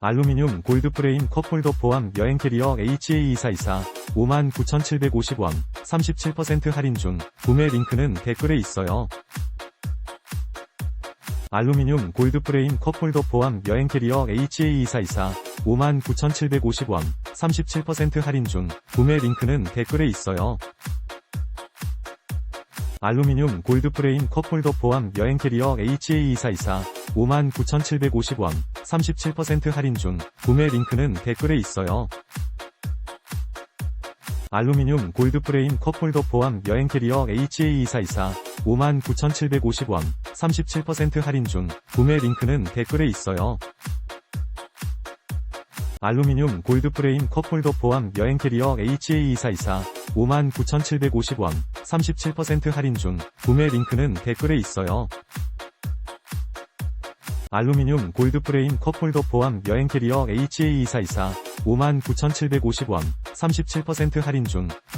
알루미늄 골드 프레임 컵홀더 포함 여행 캐리어 HA2424 59,750원 37% 할인 중 구매 링크는 댓글에 있어요. 알루미늄 골드 프레임 컵홀더 포함 여행 캐리어 HA2424 59,750원 37% 할인 중 구매 링크는 댓글에 있어요. 알루미늄 골드 프레임 컵홀더 포함 여행 캐리어 HA2424 59,750원 37% 할인 중 구매 링크는 댓글에 있어요. 알루미늄 골드 프레임 컵홀더 포함 여행 캐리어 HA2424 59,750원 37% 할인 중 구매 링크는 댓글에 있어요. 알루미늄 골드 프레임 컵홀더 포함 여행 캐리어 HA2424 59,750원 37% 할인 중 구매 링크는 댓글에 있어요. 알루미늄 골드 프레임 컵홀더 포함 여행 캐리어 HA2424 59,750원 37% 할인 중